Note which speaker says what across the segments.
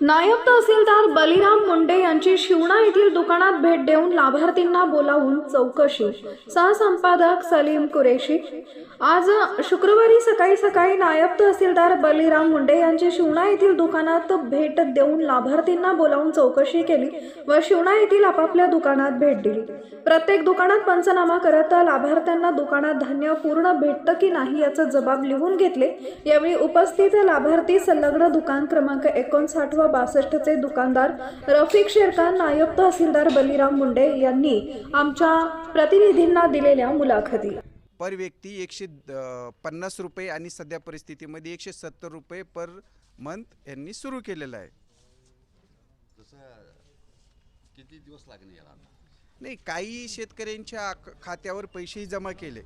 Speaker 1: नायब तहसीलदार बलिराम मुंडे यांची शिवणा येथील दुकानात भेट देऊन लाभार्थींना बोलावून चौकशी. सहसंपादक सलीम कुरेशी. आज शुक्रवारी सकाळी सकाळी नायब तहसीलदार बलिराम मुंडे यांची शिवणा येथील दुकानात भेट देऊन लाभार्थींना बोलावून चौकशी केली व शिवणा येथील आपापल्या दुकानात भेट दिली. प्रत्येक दुकानात पंचनामा करत लाभार्थ्यांना दुकानात धान्य पूर्ण भेटतं की नाही याचा जबाब लिहून घेतले. यावेळी उपस्थित लाभार्थी संलग्न दुकान क्रमांक एकोणसाठ व बासष्टचे दुकानदार रफिक शेरखान नायब तहसीलदार बलिराम मुंडे यांनी आमच्या प्रतिनिधींना दिलेल्या मुलाखती.
Speaker 2: पर व्यक्ती एकशे पन्नास रुपये आणि सध्या परिस्थितीमध्ये एकशे सत्तर रुपये पर मंथ यांनी सुरू केलेलं आहे.
Speaker 3: जसं किती दिवस याला आता?
Speaker 2: नाही काही शेतकऱ्यांच्या खात्यावर पैसेही जमा केले.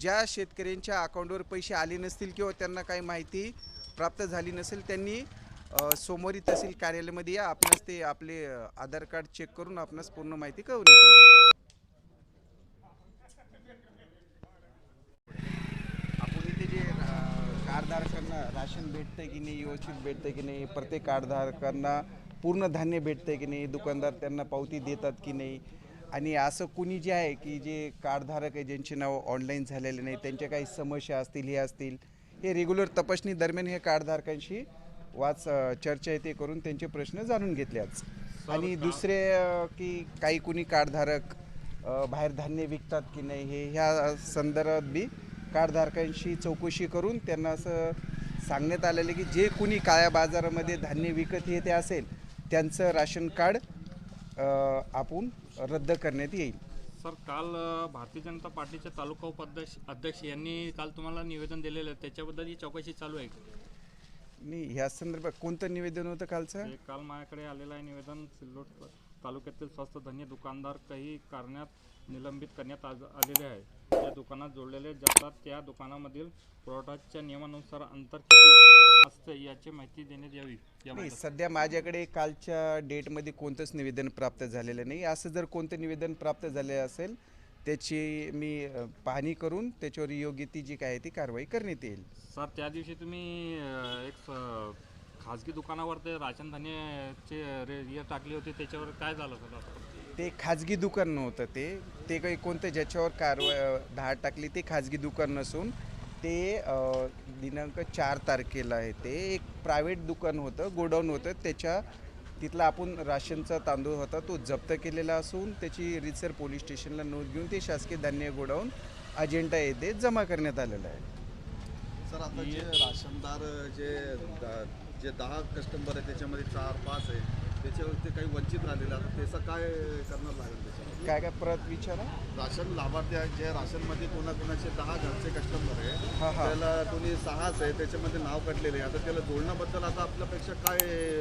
Speaker 2: ज्या शेतकऱ्यांच्या अकाउंटवर पैसे आले नसतील किंवा त्यांना काही माहिती प्राप्त झाली नसेल त्यांनी सोमवारी तहसील कार्यालयामध्ये या. आपणास ते आपले आधार कार्ड चेक करून आपणास पूर्ण माहिती कळवण्यात आपण इथे जे कार्डधारकांना राशन भेटतंय की नाही व्यवस्थित भेटतंय की नाही प्रत्येक कार्डधारकांना पूर्ण धान्य भेटतंय की नाही दुकानदार त्यांना पावती देतात की नाही? आणि असं कुणी जे आहे की जे कार्डधारक आहे ज्यांचे नाव ऑनलाईन झालेले नाही त्यांच्या काही समस्या असतील हे असतील हे रेग्युलर तपासणी दरम्यान हे कार्डधारकांशी वाच चर्चा आहे ते करून त्यांचे प्रश्न जाणून घेतले आज आणि दुसरे की काही कुणी कार्डधारक बाहेर धान्य विकतात की नाही हे ह्या संदर्भात बी कार्डधारकांशी चौकशी करून त्यांना असं सांगण्यात आलेलं की जे कुणी काळ्या बाजारामध्ये धान्य विकत येते असेल त्यांचं राशन कार्ड आपण रद्द करण्यात येईल.
Speaker 4: सर काल भारतीय जनता पार्टीचे तालुका उपाध्यक्ष अध्यक्ष यांनी काल तुम्हाला निवेदन दिलेलं आहे. त्याच्याबद्दल ही चौकशी चालू आहे?
Speaker 2: नाही ह्या संदर्भात कोणतं निवेदन होतं कालचं?
Speaker 4: हे काल माझ्याकडे आलेलं आहे निवेदन. सिल्लोड तालुक्यातील स्वस्त धान्य दुकानदार काही कारणात निलंबित करण्यात आज आलेले आहे. या दुकानात जोडलेले जातात. त्या दुकानामधील पुरवठाच्या नियमानुसार अंतर किती असते याची माहिती देण्यात यावी.
Speaker 2: नाही सध्या माझ्याकडे कालच्या डेटमध्ये कोणतंच निवेदन प्राप्त झालेलं नाही. असं जर कोणतं निवेदन प्राप्त झाले असेल त्याची मी पाहणी करून त्याच्यावर योग्य ती जी काय ती कारवाई करण्यात येईल.
Speaker 4: सर त्या दिवशी तुम्ही एक खाजगी दुकानावर ते राशन धान्याचे रे टाकली होती त्याच्यावर काय झालं सर?
Speaker 2: ते खाजगी दुकान नव्हतं ते. ते काही कोणतं ज्याच्यावर कारवाई धाड टाकली ते खाजगी दुकान नसून ते दिनांक चार तारखेला आहे ते. एक प्रायव्हेट दुकान होतं गोडाऊन होतं. त्याच्या तिथला आपण राशनचा तांदूळ होता तो जप्त केलेला असून त्याची रितसर पोलीस स्टेशनला नोंद घेऊन ते शासकीय धान्य गोडाऊन अजेंडा येथे जमा करण्यात आलेलं आहे.
Speaker 3: सर आता जे राशनदार जे जे दहा कस्टमर आहे त्याच्यामध्ये चार पाच आहे त्याच्यावरती काही वंचित राहिलेले आता त्याचं काय करणार लागेल त्याच्यामध्ये
Speaker 2: काय काय परत विचारा?
Speaker 3: राशन लाभार्थी आहेत जे राशनमध्ये कोणाकोणाचे दहा घरचे कस्टमर आहे
Speaker 2: हा, हा.
Speaker 3: त्याला कोणी सहाच आहे त्याच्यामध्ये नाव काढलेले आहे. आता त्याला जोडण्याबद्दल आता आपल्यापेक्षा काय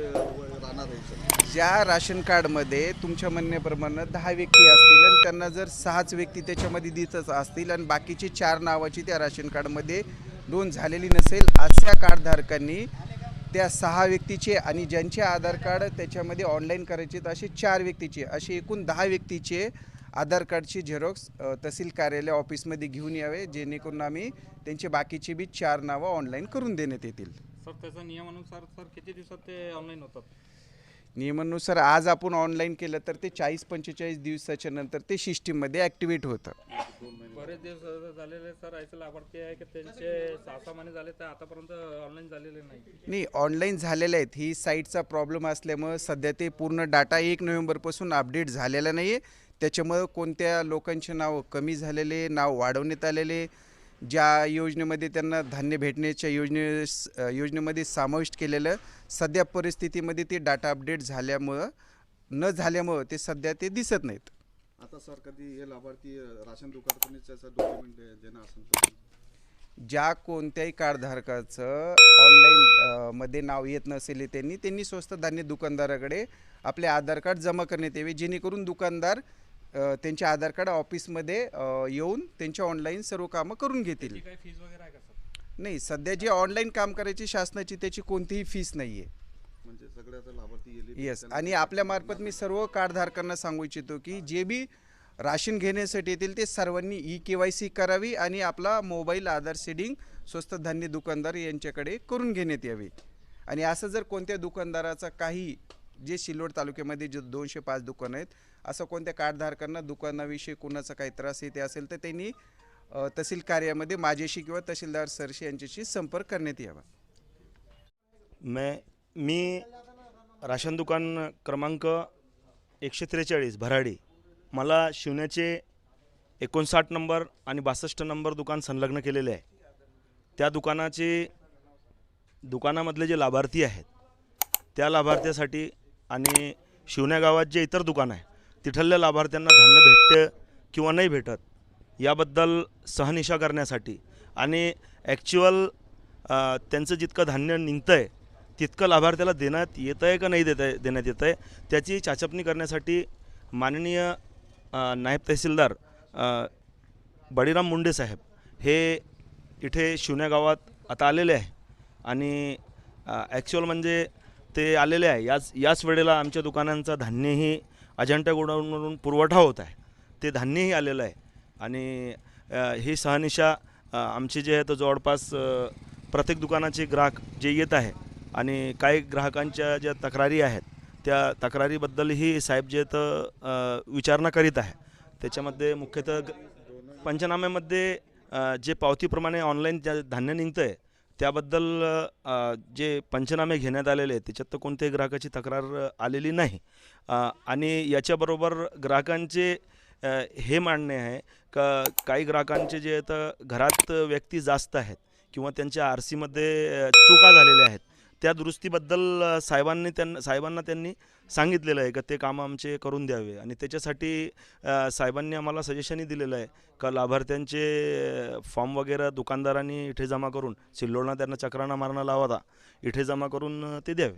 Speaker 3: अ, राहणार आहे
Speaker 2: ज्या राशन कार्डमध्ये तुमच्या म्हणण्याप्रमाणे दहा व्यक्ती असतील आणि त्यांना जर सहाच व्यक्ती त्याच्यामध्ये देतच असतील आणि बाकीची चार नावाची त्या राशन कार्डमध्ये नोंद झालेली नसेल अशा कार्डधारकांनी त्या सहा व्यक्तीचे आणि ज्यांचे आधार कार्ड त्याच्यामध्ये ऑनलाईन करायचे असे चार व्यक्तीचे असे एकूण दहा व्यक्तीचे आधार कार्डची झेरॉक्स तहसील कार्यालय ऑफिसमध्ये घेऊन यावे जेणेकरून आम्ही त्यांचे बाकीचे बी चार नावं ऑनलाईन करून देण्यात येतील.
Speaker 4: सर त्याच्या नियमानुसार सर किती दिवसात ते ऑनलाईन होतात?
Speaker 2: नियमानुसार आज आपण ऑनलाईन केलं तर ते चाळीस पंचेचाळीस दिवसाच्या नंतर ते सिस्टीममध्ये ॲक्टिवेट होतं.
Speaker 4: बरेच दिवस झालेले सर. ऐसे लाभार्थी आहे की त्यांचे सहा सहा महिने झाले तर आतापर्यंत ऑनलाईन झालेले नाही.
Speaker 2: नाही ऑनलाईन झालेले आहेत. ही साईटचा प्रॉब्लेम असल्यामुळं सध्या ते पूर्ण डाटा एक नोव्हेंबरपासून अपडेट झालेला नाही आहे त्याच्यामुळं कोणत्या लोकांचे नाव कमी झालेले नाव वाढवण्यात आलेले ज्या योजनेमध्ये त्यांना धान्य भेटण्याच्या योजने योजनेमध्ये समाविष्ट केलेलं सध्या परिस्थितीमध्ये ते डाटा अपडेट झाल्यामुळं न झाल्यामुळं ते सध्या ते दिसत नाहीत.
Speaker 3: आता सर कधी हे लाभार्थी राशन डॉक्युमेंट
Speaker 2: ज्या कोणत्याही कार्डधारकाचं ऑनलाईन मध्ये नाव येत नसेल त्यांनी त्यांनी स्वस्त धान्य दुकानदाराकडे आपले आधार कार्ड जमा करण्यात यावे जेणेकरून दुकानदार त्यांचे आधार कार्ड ऑफिसमध्ये येऊन त्यांच्या ऑनलाईन सर्व कामं करून घेतील.
Speaker 4: फीज वगैरे आहे का सर?
Speaker 2: नाही सध्या जे ऑनलाईन काम करायची शासनाची त्याची कोणतीही फीस नाही आहे
Speaker 3: म्हणजे सगळे आता लाभार्थी गेले
Speaker 2: येस आणि आपल्यामार्फत मी सर्व कार्डधारकांना सांगू इच्छितो की जे बी राशन घेण्यासाठी येतील ते सर्वांनी ई के वाय सी करावी आणि आपला मोबाईल आधार सेडिंग स्वस्त धान्य दुकानदार यांच्याकडे करून घेण्यात यावी. आणि असं जर कोणत्या दुकानदाराचा काही जे सिल्लोड तालुक्यामध्ये जे दोनशे पाच दुकानं आहेत असं कोणत्या कार्डधारकांना दुकानाविषयी कुणाचा काही त्रास येते असेल तर त्यांनी तहसील कार्यामध्ये माझ्याशी किंवा तहसीलदार सरशी यांच्याशी संपर्क करण्यात यावा.
Speaker 5: मैं मी राशन दुकान क्रमांक एकशे त्रेचाळीस भराडी. मला शिवण्याचे एकोणसाठ नंबर आणि बासष्ट नंबर दुकान संलग्न केलेले आहे. त्या दुकानाचे दुकानामधले जे लाभार्थी आहेत त्या लाभार्थ्यासाठी आणि शिवण्या गावात जे इतर दुकान आहे तिथल्या लाभार्थ्यांना धान्य भेटतं किंवा नाही भेटत याबद्दल सहनिशा करण्यासाठी आणि ॲक्च्युअल त्यांचं जितकं धान्य निघतं आहे तितकं लाभार्थ्याला देण्यात येतं आहे का नाही देत आहे देण्यात येतं आहे त्याची चाचपणी करण्यासाठी माननीय नायब तहसीलदार बळीराम मुंडे साहेब हे इथे शिवण्या गावात आता आलेले आहे आणि ॲक्च्युअल म्हणजे ते आलेले आहे. याच याच वेळेला आमच्या दुकानांचा धान्यही अजंठा गोडाऊनवरून पुरवठा होत आहे. ते धान्यही आलेलं आहे. आणि ही सहनिशा आमचे जे आहे तर जवळपास प्रत्येक दुकानाचे ग्राहक जे येत आहे आणि काही ग्राहकांच्या ज्या तक्रारी आहेत त्या तक्रारीबद्दलही साहेब जे तर विचारणा करीत आहे. त्याच्यामध्ये मुख्यतः ग- पंचनाम्यामध्ये जे पावतीप्रमाणे ऑनलाईन ज्या धान्य निघतं आहे त्याबद्दल जे पंचनामे घेण्यात आलेले आहेत त्याच्यात तर कोणत्याही ग्राहकाची तक्रार आलेली नाही. आणि याच्याबरोबर ग्राहकांचे हे मानणे आहे का काही ग्राहकांचे जे तर घरात व्यक्ती जास्त आहेत किंवा त्यांच्या आर सीमध्ये चुका झालेल्या आहेत त्या दुरुस्तीबद्दल साहेबांनी त्यांना साहेबांना त्यांनी सांगितलेलं आहे का ते कामं आमचे करून द्यावे? आणि त्याच्यासाठी साहेबांनी आम्हाला सजेशनही दिलेलं आहे का लाभार्थ्यांचे फॉर्म वगैरे दुकानदारांनी इथे जमा करून सिल्लोडना त्यांना चक्राना मारणं लावाता इथे जमा करून ते द्यावे.